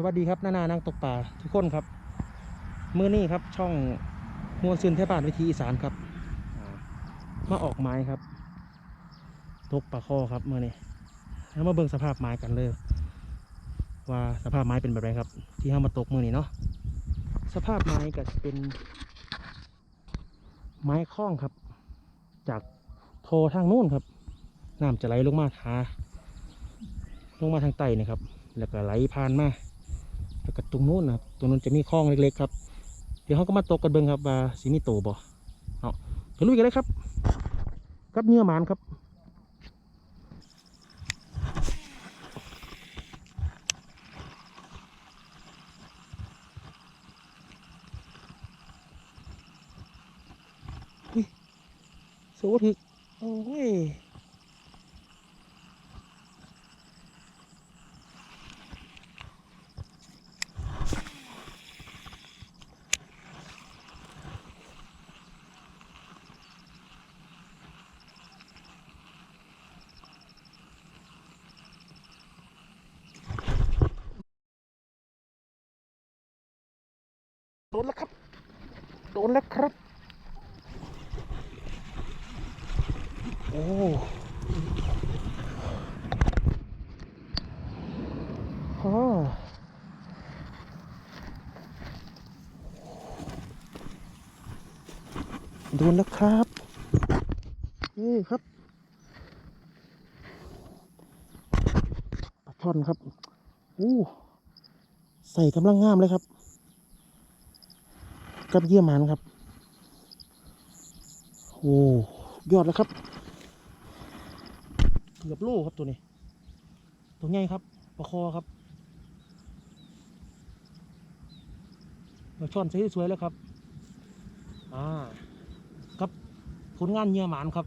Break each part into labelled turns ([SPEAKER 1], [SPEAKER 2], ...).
[SPEAKER 1] สวัสดีครับนานานังตกป่าทุกคนครับมือนี้ครับช่องมวลซึนเทพบานวิธีอีสานครับมาออกไม้ครับตกปลาคอครับมื้อนี้แล้วมาเบิ่งสภาพไม้กันเลย ว่าสภาพไม้เป็นแบบไรครับ ที่เรามาตกมือนี้เนาะสภาพไม้ก็จะเป็น ไม้คล้องครับ จากโพทางนู้นครับน้ำจะไหลลงมาหาลงมาทางใต้นะครับ แล้วก็ไหลผ่านมา แล้วก็ตรงนู้นนะครับตรงนู้นจะมีคลองเล็กๆครับ เดี๋ยวเขาก็มาตกกันเบิ่งครับว่าสิมีโตบ่เอาไปลุยกันเลยครับ กับเหงื่อหมานครับโซถึกโอ้ย นแล้วครับ โดนแล้วครับ โอ้โหโดนแล้วครับ นี่ครับปลาช่อนครับ อู้ ใส่กำลังงามเลยครับ กับเยี่ยหมันครับ โอ้ยอดแล้วครับ เกือบโลครับตัวนี้ ตัวใหญ่ครับปลาคอครับปลาช่อนสวยๆแล้วครับ อ่า ครับผลงานเยื่อหมานครับ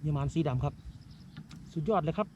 [SPEAKER 1] เยื่อหมานสีดำครับ สุดยอดเลยครับ